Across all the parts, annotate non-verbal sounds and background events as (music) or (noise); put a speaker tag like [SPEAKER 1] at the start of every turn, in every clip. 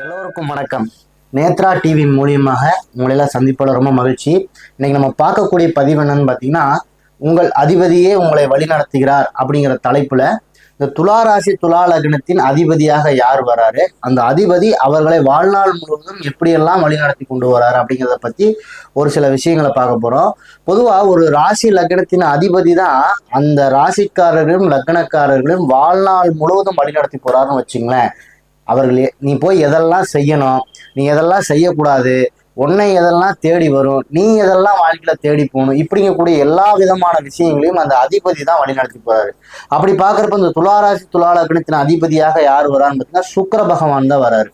[SPEAKER 1] எல்லோருக்கும் வணக்கம். நேத்ரா டிவி மூலியமாக உங்களெல்லாம் சந்திப்பதில் ரொம்ப மகிழ்ச்சி. இன்னைக்கு நம்ம பார்க்கக்கூடிய பதிவு என்னன்னு பார்த்தீங்கன்னா உங்கள் அதிபதியே உங்களை வழிநடத்துகிறார் அப்படிங்கிற தலைப்புல இந்த துலா ராசி துலா லக்னத்தின் அதிபதியாக யார் வராரு? அந்த அதிபதி அவர்களை வாழ்நாள் முழுவதும் எப்படியெல்லாம் வழிநடத்தி கொண்டு வராரு அப்படிங்கிறத பத்தி ஒரு சில விஷயங்களை பார்க்க போறோம். பொதுவா ஒரு ராசி லக்னத்தின் அதிபதி தான் அந்த ராசிக்காரர்களும் லக்னக்காரர்களும் வாழ்நாள் முழுவதும் வழிநடத்தி போறாருன்னு வச்சுங்களேன். அவர்களே நீ போய் எதெல்லாம் செய்யணும் நீ எதெல்லாம் செய்யக்கூடாது உன்னை எதெல்லாம் தேடி வரும் நீ எதெல்லாம் வாழ்க்கையில தேடி போகணும் இப்படிங்கக்கூடிய எல்லா விதமான விஷயங்களையும் அந்த அதிபதி தான் வழிநடத்தி போறாரு. அப்படி பாக்குறப்ப இந்த துளாராசி துளாலக்கணத்தின் அதிபதியாக யார் வரான்னு பார்த்தீங்கன்னா சுக்கர பகவான் தான் வராரு.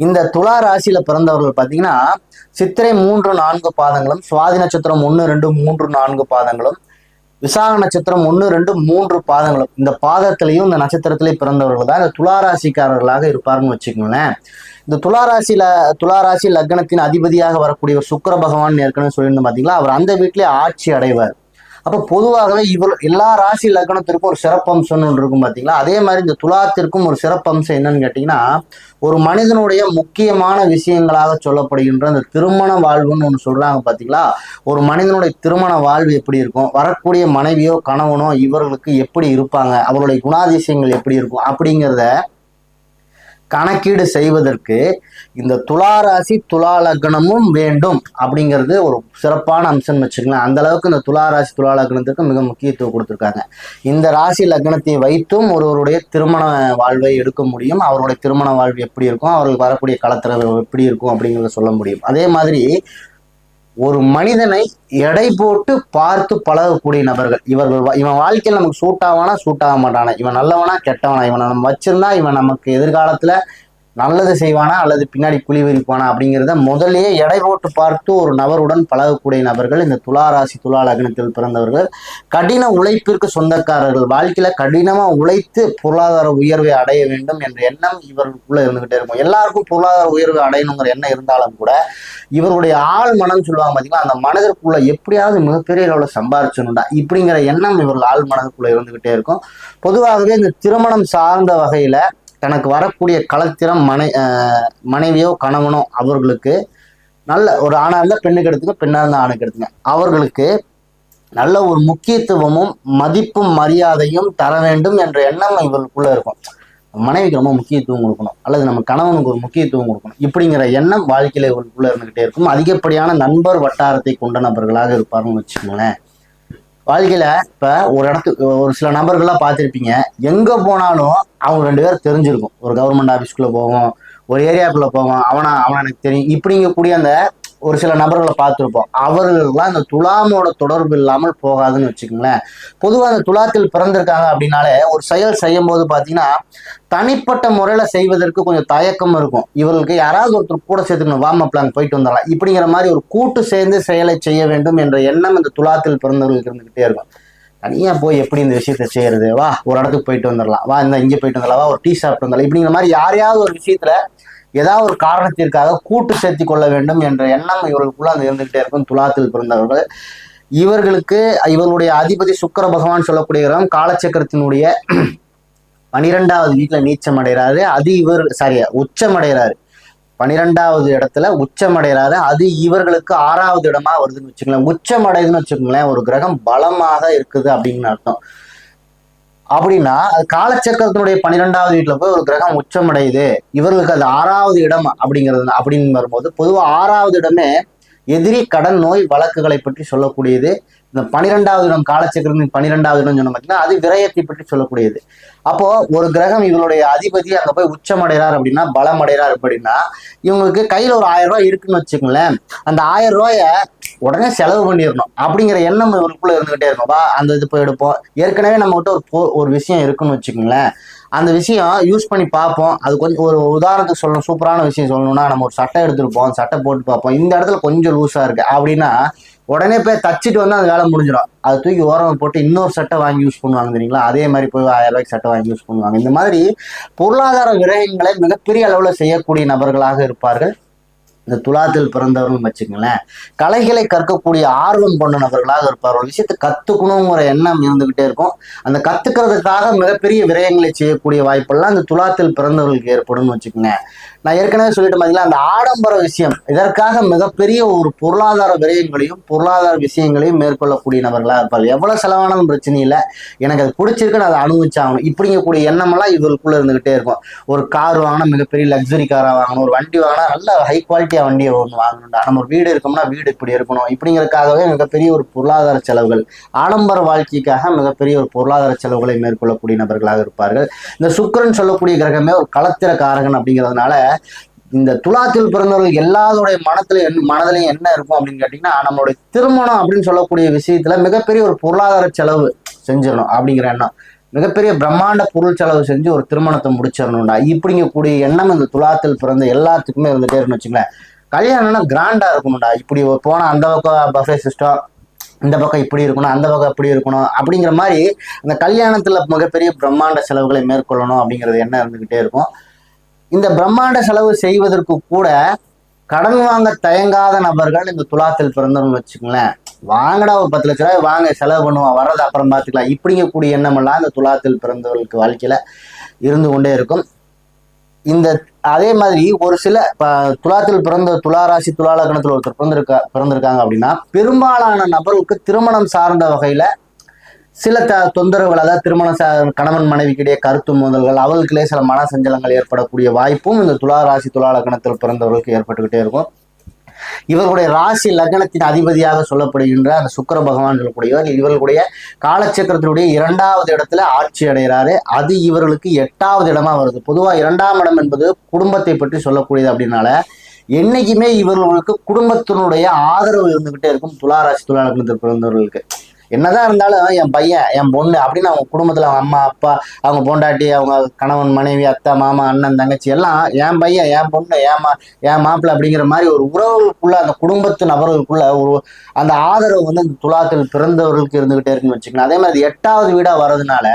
[SPEAKER 1] இந்த துலா ராசியில பிறந்தவர்கள் பார்த்தீங்கன்னா சித்திரை மூன்று நான்கு பாதங்களும் சுவாதி நட்சத்திரம் ஒன்று ரெண்டு மூன்று நான்கு பாதங்களும் விசாக நட்சத்திரம் ஒன்று ரெண்டு மூன்று பாதங்களும். இந்த பாதத்திலையும் இந்த நட்சத்திரத்திலையும் பிறந்தவர்கள் தான் இந்த துளாராசிக்காரர்களாக இருப்பாருன்னு வச்சுக்கோங்களேன். இந்த துளாராசியில துளாராசி லக்னத்தின் அதிபதியாக வரக்கூடிய ஒரு பகவான் ஏற்கனவே சொல்லியிருந்தோம் பார்த்தீங்களா அவர் அந்த வீட்டிலே ஆட்சி அடைவார். அப்போ பொதுவாகவே இவர் எல்லா ராசி லக்னத்திற்கும் ஒரு சிறப்பம்சம்னு ஒன்று இருக்கும் பார்த்தீங்களா அதே மாதிரி இந்த துலாத்திற்கும் ஒரு சிறப்பம்சம் என்னன்னு கேட்டிங்கன்னா ஒரு மனிதனுடைய முக்கியமான விஷயங்களாக சொல்லப்படுகின்ற அந்த திருமண வாழ்வுன்னு ஒன்று சொல்கிறாங்க பார்த்தீங்களா ஒரு மனிதனுடைய திருமண வாழ்வு எப்படி இருக்கும்? வரக்கூடிய மனைவியோ கணவனோ இவர்களுக்கு எப்படி இருப்பாங்க? அவருடைய குணாதிசயங்கள் எப்படி இருக்கும்? அப்படிங்கிறத கணக்கீடு செய்வதற்கு இந்த துலா ராசி துலா லக்னமும் வேண்டும் அப்படிங்கிறது ஒரு சிறப்பான அம்சம்னு வச்சுக்கலாம் அந்த அளவுக்கு இந்த துலா ராசி துலா மிக முக்கியத்துவம் கொடுத்துருக்காங்க. இந்த ராசி லக்னத்தை வைத்தும் ஒருவருடைய திருமண வாழ்வை எடுக்க முடியும். அவருடைய திருமண வாழ்வு எப்படி இருக்கும்? அவருக்கு வரக்கூடிய களத்திர எப்படி இருக்கும் அப்படிங்கிறத சொல்ல முடியும். அதே மாதிரி ஒரு மனிதனை எடை போட்டு பார்த்து பழகக்கூடிய நபர்கள். இவர்கள் வா- இவன் வாழ்க்கையில் நமக்கு சூட் ஆவானா சூட் ஆக மாட்டானா? இவன் நல்லவனா கெட்டவனா? இவனை நம்ம வச்சிருந்தா இவன் நமக்கு எதிர்காலத்துல நல்லது செய்வானா அல்லது பின்னாடி குழி விரிப்பானா அப்படிங்கிறத முதலே எடை போட்டு பார்த்து ஒரு நபருடன் பழகக்கூடிய நபர்கள் இந்த துலா ராசி துலா லக்னத்தில் பிறந்தவர்கள் கடின உழைப்பிற்கு சொந்தக்காரர்கள் வாழ்க்கையில கடினமா உழைத்து பொருளாதார உயர்வை அடைய வேண்டும் என்ற எண்ணம் இவர்களுக்குள்ள இருந்துகிட்டே இருக்கும். எல்லாருக்கும் பொருளாதார உயர்வு அடையணுங்கிற எண்ணம் இருந்தாலும் கூட இவருடைய ஆள் மனம் சொல்லுவாங்க பார்த்தீங்களா அந்த மனதிற்குள்ள எப்படியாவது மிகப்பெரிய அளவில் சம்பாரிச்சணும்டா இப்படிங்கிற எண்ணம் இவர்கள் ஆள் மனதுக்குள்ள இருந்துகிட்டே இருக்கும். பொதுவாகவே இந்த திருமணம் சார்ந்த வகையில தனக்கு வரக்கூடிய களத்திரம் மனை மனைவியோ கணவனோ அவர்களுக்கு நல்ல ஒரு ஆணாக இருந்தால் பெண்ணுக்கு எடுத்துங்க பெண்ணாக இருந்தால் ஆணுக்கு எடுத்துங்க அவர்களுக்கு நல்ல ஒரு முக்கியத்துவமும் மதிப்பும் மரியாதையும் தர வேண்டும் என்ற எண்ணம் இவர்களுக்குள்ளே இருக்கும். மனைவிக்கு ரொம்ப முக்கியத்துவம் கொடுக்கணும். அல்லது நம்ம கணவனுக்கு ஒரு முக்கியத்துவம் கொடுக்கணும். இப்படிங்கிற எண்ணம் வாழ்க்கையில் இவர்களுக்குள்ளே இருந்துக்கிட்டே இருக்கும். அதிகப்படியான நண்பர் வட்டாரத்தை கொண்ட நபர்களாக இருப்பாருன்னு வச்சுக்கோங்களேன். வாழ்க்கையில இப்ப ஒரு இடத்துக்கு ஒரு சில நபர்கள்லாம் பார்த்துருப்பீங்க. எங்க போனாலும் அவங்க ரெண்டு பேரும் தெரிஞ்சிருக்கும். ஒரு கவர்மெண்ட் ஆஃபீஸ்க்குள்ள போவோம் ஒரு ஏரியாக்குள்ள போவோம். அவனா அவனா எனக்கு தெரியும். இப்படிங்கக்கூடிய அந்த ஒரு சில நபர்களை பார்த்துருப்போம். அவர்கள்லாம் அந்த துலாமோட தொடர்பு இல்லாமல் போகாதுன்னு வச்சுக்கோங்களேன். பொதுவாக அந்த துலாத்தில் பிறந்திருக்காங்க அப்படின்னாலே ஒரு செயல் செய்யும் போது பார்த்தீங்கன்னா தனிப்பட்ட முறையில் செய்வதற்கு கொஞ்சம் தயக்கம் இருக்கும். இவர்களுக்கு யாராவது ஒருத்தர் கூட சேர்த்துக்கணும். வார்ம் அப் போயிட்டு வந்துடலாம். இப்படிங்கிற மாதிரி ஒரு கூட்டு சேர்ந்து செயலை செய்ய வேண்டும் என்ற எண்ணம் இந்த துலாத்தில் பிறந்தவர்களுக்கு இருந்துகிட்டே இருக்கும். தனியாக போய் எப்படி இந்த விஷயத்த செய்யறது? வா ஒரு இடத்துக்கு போயிட்டு வந்துடலாம். வா இந்த இங்கே போயிட்டு வந்துடலாம். வா ஒரு டீ சாப்பிட்டு வந்துடலாம். இப்படிங்கிற மாதிரி யாரையாவது ஒரு விஷயத்துல ஏதாவது ஒரு காரணத்திற்காக கூட்டு சேர்த்தி கொள்ள வேண்டும் என்ற எண்ணம் இவர்களுக்குள்ள அந்த இருந்துகிட்டே இருக்கும். துலாத்தில் பிறந்தவர்கள். இவர்களுக்கு இவர்களுடைய அதிபதி சுக்கர பகவான் சொல்லக்கூடிய கிரகம் காலச்சக்கரத்தினுடைய (clears throat) பனிரெண்டாவது வீட்டில் நீச்சம் அடைகிறாரு. அது இவர் சாரி உச்சம் அடைகிறாரு. பனிரெண்டாவது இடத்துல உச்சம் அடைகிறாரு அது இவர்களுக்கு ஆறாவது இடமா வருதுன்னு வச்சுக்கோங்களேன். உச்சம் அடையுதுன்னு வச்சுக்கோங்களேன் ஒரு கிரகம் பலமாக இருக்குது அப்படின்னு அர்த்தம். அப்படின்னா அது காலச்சக்கரத்தினுடைய பன்னிரெண்டாவது வீட்டுல போய் ஒரு கிரகம் உச்சம் அடையுது இவர்களுக்கு அது ஆறாவது இடம் அப்படிங்கிறது அப்படின்னு வரும்போது பொதுவாக ஆறாவது இடமே எதிரி கடன் நோய் வழக்குகளை பற்றி சொல்லக்கூடியது. இந்த பனிரெண்டாவது இடம் காலச்சக்கரத்தின் பனிரெண்டாவது இடம் சொன்ன பார்த்தீங்கன்னா அது விரயத்தை பற்றி சொல்லக்கூடியது. அப்போ ஒரு கிரகம் இவங்களுடைய அதிபதி அங்க போய் உச்சமடைறார் அப்படின்னா பலம் அடைகிறார் அப்படின்னா இவங்களுக்கு கையில ஒரு ஆயிரம் ரூபாய் இருக்குன்னு வச்சுக்கோங்களேன். அந்த ஆயிரம் ரூபாய உடனே செலவு பண்ணிடணும். அப்படிங்கிற எண்ணம் இவருக்குள்ள இருந்துகிட்டே இருக்கும். வா அந்த இது போய் எடுப்போம். ஏற்கனவே நம்ம கிட்ட ஒரு போ- ஒரு விஷயம் இருக்குன்னு வச்சுக்கோங்களேன். அந்த விஷயம் யூஸ் பண்ணி பார்ப்போம். அது கொஞ்சம் ஒரு உதாரணத்துக்கு சொல்லணும். சூப்பரான விஷயம் சொல்லணும்னா நம்ம ஒரு சட்டை எடுத்துருப்போம். சட்டை போட்டு பார்ப்போம். இந்த இடத்துல கொஞ்சம் லூஸாக இருக்கு. அப்படின்னா உடனே போய் தச்சிட்டு வந்து அந்த வேலை முடிஞ்சிடும். அது தூக்கி ஓரம் போட்டு இன்னொரு சட்டை வாங்கி யூஸ் பண்ணுவாங்க தெரியுங்களா? அதே மாதிரி போய் ஆயிரம் ரூபாய்க்கு சட்டை வாங்கி யூஸ் பண்ணுவாங்க. இந்த மாதிரி பொருளாதார விரயங்களை மிகப்பெரிய அளவில் செய்யக்கூடிய நபர்களாக இருப்பார்கள். இந்த துலாத்தில் பிறந்தவர்கள் வச்சுக்கங்களேன். கலைகளை கற்கக்கூடிய ஆர்வம் கொண்ட நபர்களாக இருப்பார். ஒரு விஷயத்தை கத்துக்கணுங்கிற எண்ணம் இருந்துகிட்டே இருக்கும். அந்த கத்துக்கிறதுக்காக மிகப்பெரிய விரயங்களை செய்யக்கூடிய வாய்ப்பெல்லாம் இந்த துலாத்தில் பிறந்தவர்களுக்கு ஏற்படும்னு வச்சுக்கோங்க. நான் ஏற்கனவே சொல்லிட்டு பார்த்தீங்கன்னா அந்த ஆடம்பர விஷயம் இதற்காக மிகப்பெரிய ஒரு பொருளாதார விரயங்களையும் பொருளாதார விஷயங்களையும் மேற்கொள்ளக்கூடிய நபர்களாக இருப்பார் எவ்வளவு செலவானாலும் பிரச்சனை இல்லை. எனக்கு அது பிடிச்சிருக்கு நான் அதை அனுபவிச்சாகணும். இப்படிங்கக்கூடிய எண்ணமெல்லாம் இவருக்குள்ள இருந்துகிட்டே இருக்கும். ஒரு கார் வாங்கினா மிகப்பெரிய லக்ஸரி காராக வாங்கணும். ஒரு வண்டி வாங்கினா நல்ல ஹை குவாலிட்டியாக வண்டியை ஒன்று வாங்கணும்டா. நம்ம ஒரு வீடு இருக்கோம்னா வீடு இப்படி இருக்கணும். இப்படிங்கிறதுக்காகவே மிகப்பெரிய ஒரு பொருளாதார செலவுகள் ஆடம்பர வாழ்க்கைக்காக மிகப்பெரிய ஒரு பொருளாதார செலவுகளை மேற்கொள்ளக்கூடிய நபர்களாக இருப்பார்கள். இந்த சுக்கரன் சொல்லக்கூடிய கிரகமே ஒரு களத்திர காரகன் அப்படிங்கிறதுனால இந்த துலாத்தில் பிறந்தவர்கள் எல்லாருடைய மனத்துல என் மனதிலையும் என்ன இருக்கும் அப்படின்னு கேட்டிங்கன்னா நம்மளுடைய திருமணம் அப்படின்னு சொல்லக்கூடிய விஷயத்துல மிகப்பெரிய ஒரு பொருளாதார செலவு செஞ்சிடணும் அப்படிங்கிற எண்ணம். மிகப்பெரிய பிரம்மாண்ட பொருள் செலவு செஞ்சு ஒரு திருமணத்தை முடிச்சிடணும்டா. இப்படிங்கக்கூடிய எண்ணம் இந்த துலாத்தில் பிறந்த எல்லாத்துக்குமே இருந்துட்டே இருக்குன்னு வச்சுங்களேன் கல்யாணம்னா கிராண்டா இருக்கணும்டா. இப்படி போனா அந்த பக்கம் பஃபே சிஸ்டம் இந்த பக்கம் இப்படி இருக்கணும் அந்த பக்கம் இப்படி இருக்கணும் அப்படிங்கிற மாதிரி அந்த கல்யாணத்துல மிகப்பெரிய பிரம்மாண்ட செலவுகளை மேற்கொள்ளணும் அப்படிங்கிறது என்ன இருந்துகிட்டே இருக்கும். இந்த பிரம்மாண்ட செலவு செய்வதற்கு கூட கடன் வாங்க தயங்காத நபர்கள் இந்த துலாத்தில் பிறந்தவங்க வச்சுக்கோங்களேன். வாங்கடா ஒரு பத்து லட்ச ரூபாய் வாங்க செலவு பண்ணுவோம் வர்றது அப்புறம் பார்த்துக்கலாம். இப்படிங்கக்கூடிய எண்ணமெல்லாம் இந்த துலாத்தில் பிறந்தவர்களுக்கு வாழ்க்கையில இருந்து கொண்டே இருக்கும். இந்த அதே மாதிரி ஒரு சில துலாத்தில் பிறந்த துளாராசி துலாலக்கணத்தில் ஒருத்தர் பிறந்திருக்கா பிறந்திருக்காங்க அப்படின்னா பெரும்பாலான நபர்களுக்கு திருமணம் சார்ந்த வகையில சில த தொந்தரவுகள் அதாவது திருமண கணவன் மனைவிக்கிடையே கருத்து மோதல்கள் அவர்களுக்கிடையே சில மன சஞ்சலங்கள் ஏற்படக்கூடிய வாய்ப்பும் இந்த துளாராசி துலாலக்கணத்தில் பிறந்தவர்களுக்கு ஏற்பட்டுக்கிட்டே இருக்கும். இவர்களுடைய ராசி லக்னத்தின் அதிபதியாக சொல்லப்படுகின்ற அந்த சுக்கர பகவான் சொல்லக்கூடியவர் இவர்களுடைய காலச்சக்கரத்தினுடைய இரண்டாவது இடத்துல ஆட்சி அடைகிறாரு. அது இவர்களுக்கு எட்டாவது இடமா வருது. பொதுவாக இரண்டாம் இடம் என்பது குடும்பத்தை பற்றி சொல்லக்கூடியது அப்படின்னால என்னைக்குமே இவர்களுக்கு குடும்பத்தினுடைய ஆதரவு இருந்துகிட்டே இருக்கும் துளாராசி துலா லக்னத்தில் பிறந்தவர்களுக்கு. என்னதான் இருந்தாலும் என் பையன் என் பொண்ணு அப்படின்னு அவங்க குடும்பத்தில் அவங்க அம்மா அப்பா அவங்க பொண்டாட்டி அவங்க கணவன் மனைவி அத்தை மாமா அண்ணன் தங்கச்சி எல்லாம் என் பையன் என் பொண்ணு என் மா என் மாப்பிள்ளை அப்படிங்கிற மாதிரி ஒரு உறவுகளுக்குள்ள அந்த குடும்பத்து நபர்களுக்குள்ள ஒரு அந்த ஆதரவு வந்து அந்த துலாத்தில் பிறந்தவர்களுக்கு இருந்துகிட்டே இருக்குன்னு வச்சுக்கணும் அதே மாதிரி எட்டாவது வீடாக வர்றதுனால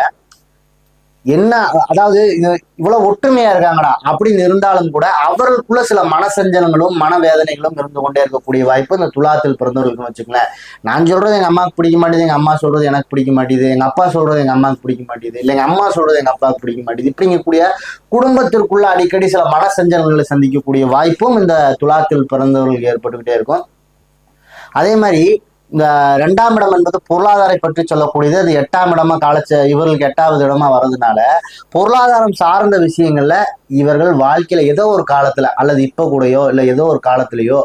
[SPEAKER 1] என்ன அதாவது இது இவ்வளவு ஒற்றுமையா இருக்காங்கடா அப்படின்னு இருந்தாலும் கூட அவர்களுக்குள்ள சில மனசஞ்சலங்களும் மனவேதனைகளும் இருந்து கொண்டே இருக்கக்கூடிய வாய்ப்பு இந்த துலாத்தில் பிறந்தவர்களுக்கு வச்சுக்கலேன் நான் சொல்றது எங்க அம்மாவுக்கு பிடிக்க மாட்டேது எங்க அம்மா சொல்றது எனக்கு பிடிக்க மாட்டேது எங்க அப்பா சொல்றது எங்க அம்மாவுக்கு பிடிக்க மாட்டேது இல்லை எங்க அம்மா சொல்றது எங்க அப்பாவுக்கு பிடிக்க மாட்டேது இப்படிங்கக்கூடிய குடும்பத்திற்குள்ள அடிக்கடி சில மனசஞ்சலங்களை சந்திக்கக்கூடிய வாய்ப்பும் இந்த துலாத்தில் பிறந்தவர்களுக்கு ஏற்பட்டுக்கிட்டே இருக்கும். அதே மாதிரி இந்த ரெண்டாம் இடம் என்பது பொருளாதாரை பற்றி சொல்லக்கூடியது. அது எட்டாம் இடமா காலச்ச இவர்களுக்கு எட்டாவது இடமா வர்றதுனால பொருளாதாரம் சார்ந்த விஷயங்கள்ல இவர்கள் வாழ்க்கையில ஏதோ ஒரு காலத்துல அல்லது இப்ப கூடயோ இல்ல ஏதோ ஒரு காலத்திலேயோ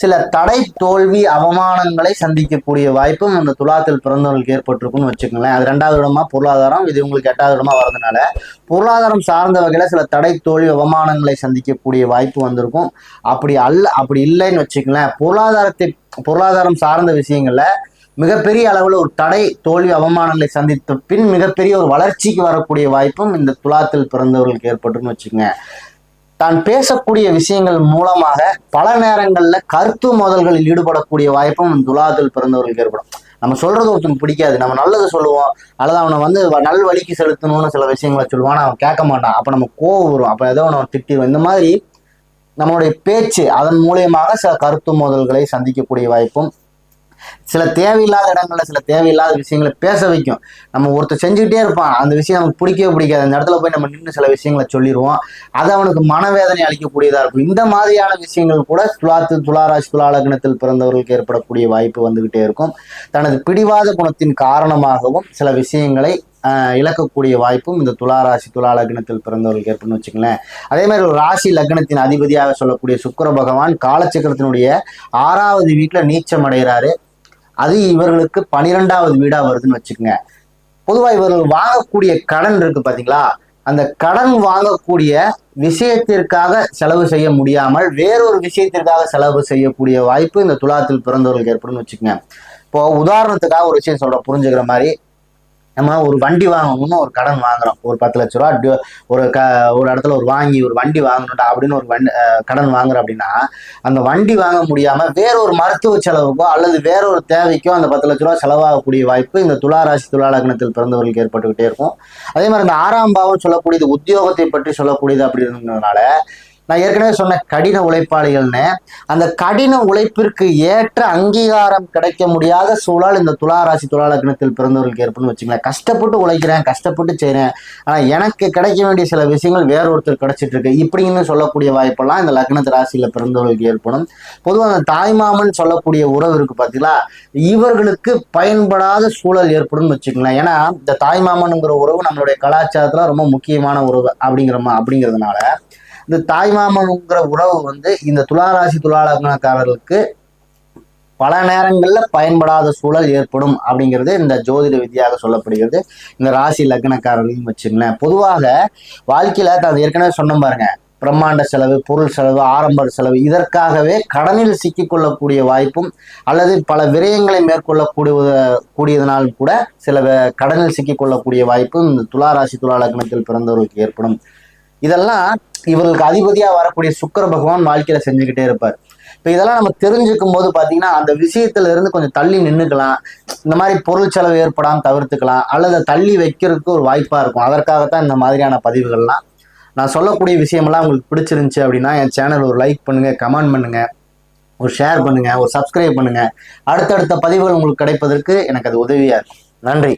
[SPEAKER 1] சில தடை தோல்வி அவமானங்களை சந்திக்கக்கூடிய வாய்ப்பும் அந்த துலாத்தில் பிறந்தவர்களுக்கு ஏற்பட்டிருக்கும்னு வச்சுக்கோங்களேன். அது ரெண்டாவது இடமா பொருளாதாரம் இது உங்களுக்கு எட்டாவது இடமா வர்றதுனால பொருளாதாரம் சார்ந்த வகையில சில தடை தோல்வி அவமானங்களை சந்திக்கக்கூடிய வாய்ப்பு வந்திருக்கும். அப்படி அல்ல அப்படி இல்லைன்னு வச்சுக்கோங்களேன். பொருளாதாரத்தை பொருளாதாரம் சார்ந்த விஷயங்கள்ல மிகப்பெரிய அளவில் ஒரு தடை தோல்வி அவமானங்களை சந்தித்த பின் மிகப்பெரிய ஒரு வளர்ச்சிக்கு வரக்கூடிய வாய்ப்பும் இந்த துலாத்தில் பிறந்தவர்களுக்கு ஏற்பட்டுன்னு வச்சுங்க தான் பேசக்கூடிய விஷயங்கள் மூலமாக பல நேரங்களில் கருத்து மோதல்களில் ஈடுபடக்கூடிய வாய்ப்பும் துலாத்தில் பிறந்தவர்களுக்கு ஏற்படும். நம்ம சொல்றது ஒருத்தனுக்கு பிடிக்காது. நம்ம நல்லது சொல்லுவோம். அல்லது அவனை வந்து வ- நல் வழிக்கு செலுத்தணும்னு சில விஷயங்களை சொல்லுவான். அவன் கேட்க மாட்டான். அப்ப நம்ம கோவம் வரும். அப்ப ஏதோ அவனை திட்டிடுவோம் இந்த மாதிரி நம்மளுடைய பேச்சு அதன் மூலியமாக சில கருத்து மோதல்களை சந்திக்கக்கூடிய வாய்ப்பும் சில தேவையில்லாத இடங்கள்ல சில தேவையில்லாத விஷயங்களை பேச வைக்கும். நம்ம ஒருத்தர் செஞ்சுக்கிட்டே இருப்பான். அந்த விஷயம் நமக்கு பிடிக்கவே பிடிக்காது. அந்த இடத்துல போய் நம்ம நின்று சில விஷயங்களை சொல்லிடுவோம் அது அவனுக்கு மனவேதனை அளிக்கக்கூடியதா இருக்கும். இந்த மாதிரியான விஷயங்கள் கூட துலாத்து துளாராசி துலாலக்னத்தில் பிறந்தவர்களுக்கு ஏற்படக்கூடிய வாய்ப்பு வந்துகிட்டே இருக்கும். தனது பிடிவாத குணத்தின் காரணமாகவும் சில விஷயங்களை இழக்கக்கூடிய வாய்ப்பும் இந்த துளாராசி துலாலக்னத்தில் பிறந்தவர்களுக்கு ஏற்படும் வச்சுங்களேன் அதே மாதிரி ஒரு ராசி லக்னத்தின் அதிபதியாக சொல்லக்கூடிய சுக்கர பகவான் காலச்சக்கரத்தினுடைய ஆறாவது வீட்டில் நீச்சம் அடைகிறாரு. அது இவர்களுக்கு பனிரெண்டாவது வீடாக வருதுன்னு வச்சுக்கோங்க. பொதுவாக இவர்கள் வாங்கக்கூடிய கடன் இருக்கு பார்த்தீங்களா அந்த கடன் வாங்கக்கூடிய விஷயத்திற்காக செலவு செய்ய முடியாமல் வேறொரு விஷயத்திற்காக செலவு செய்யக்கூடிய வாய்ப்பு இந்த துலாத்தில் பிறந்தவர்களுக்கு ஏற்படும் வச்சுக்கோங்க. இப்போ உதாரணத்துக்காக ஒரு விஷயம் சொல்றேன் புரிஞ்சுக்கிற மாதிரி. நம்ம ஒரு வண்டி வாங்கணும்னு ஒரு கடன் வாங்குறோம். ஒரு பத்து லட்ச ரூபா ஒரு க ஒரு இடத்துல ஒரு வாங்கி ஒரு வண்டி வாங்கணும்டா அப்படின்னு ஒரு வண்டி கடன் வாங்குறோம் அப்படின்னா அந்த வண்டி வாங்க முடியாம வேற ஒரு மருத்துவ செலவுக்கோ அல்லது வேற ஒரு தேவைக்கோ அந்த பத்து லட்ச ரூபா செலவாகக்கூடிய வாய்ப்பு இந்த துளாராசி துளாலக்னத்தில் பிறந்தவர்களுக்கு ஏற்பட்டுக்கிட்டே இருக்கும். அதே மாதிரி இந்த ஆறாம் பாவம் சொல்லக்கூடியது உத்தியோகத்தை பற்றி சொல்லக்கூடியது அப்படின்றதுனால நான் ஏற்கனவே சொன்ன கடின உழைப்பாளிகள்னு. அந்த கடின உழைப்பிற்கு ஏற்ற அங்கீகாரம் கிடைக்க முடியாத சூழல் இந்த துளாராசி துலா லக்னத்தில் பிறந்தவர்களுக்கு ஏற்படும் வச்சுங்களேன். கஷ்டப்பட்டு உழைக்கிறேன் கஷ்டப்பட்டு செய்கிறேன் ஆனால் எனக்கு கிடைக்க வேண்டிய சில விஷயங்கள் வேற ஒருத்தர் கிடைச்சிட்டு இருக்கு இப்படின்னு சொல்லக்கூடிய வாய்ப்பெல்லாம் இந்த லக்னத்து ராசியில் பிறந்தவர்களுக்கு ஏற்படும். பொதுவாக அந்த தாய்மாமன் சொல்லக்கூடிய உறவு இருக்கு பார்த்தீங்களா இவர்களுக்கு பயன்படாத சூழல் ஏற்படும் வச்சுக்கலாம் ஏன்னா இந்த தாய்மாமனுங்கிற உறவு நம்மளுடைய கலாச்சாரத்தில் ரொம்ப முக்கியமான உறவு அப்படிங்கிறமா அப்படிங்கிறதுனால இந்த தாய்மாமனுங்கிற உறவு வந்து இந்த துளாராசி துளாலக்னக்காரர்களுக்கு பல நேரங்களில் பயன்படாத சூழல் ஏற்படும் அப்படிங்கிறது இந்த ஜோதிட விதியாக சொல்லப்படுகிறது. இந்த ராசி லக்னக்காரர்களையும் வச்சுங்களேன் பொதுவாக வாழ்க்கையில் தான் ஏற்கனவே சொன்ன பாருங்க. பிரம்மாண்ட செலவு பொருள் செலவு ஆரம்ப செலவு இதற்காகவே கடனில் சிக்கிக்கொள்ளக்கூடிய வாய்ப்பும் அல்லது பல விரயங்களை மேற்கொள்ளக்கூடிய கூடியதனால் கூட சில கடனில் சிக்கிக்கொள்ளக்கூடிய வாய்ப்பும் இந்த துளாராசி துளா லக்னத்தில் பிறந்தவர்களுக்கு ஏற்படும். இதெல்லாம் இவர்களுக்கு அதிபதியா வரக்கூடிய சுக்கர பகவான் வாழ்க்கையில செஞ்சுக்கிட்டே இருப்பார். இப்போ இதெல்லாம் நம்ம தெரிஞ்சுக்கும் போது பார்த்தீங்கன்னா அந்த விஷயத்துல இருந்து கொஞ்சம் தள்ளி நின்றுக்கலாம் இந்த மாதிரி பொருள் செலவு ஏற்படாமல் தவிர்த்துக்கலாம். அல்லது தள்ளி வைக்கிறதுக்கு ஒரு வாய்ப்பா இருக்கும். அதற்காகத்தான் இந்த மாதிரியான பதிவுகள்லாம். நான் சொல்லக்கூடிய விஷயமெல்லாம் உங்களுக்கு பிடிச்சிருந்துச்சு அப்படின்னா என் சேனல் ஒரு லைக் பண்ணுங்க கமெண்ட் பண்ணுங்க ஒரு ஷேர் பண்ணுங்க ஒரு சப்ஸ்கிரைப் பண்ணுங்க. அடுத்தடுத்த பதிவுகள் உங்களுக்கு கிடைப்பதற்கு எனக்கு அது உதவியா இருக்கும். நன்றி.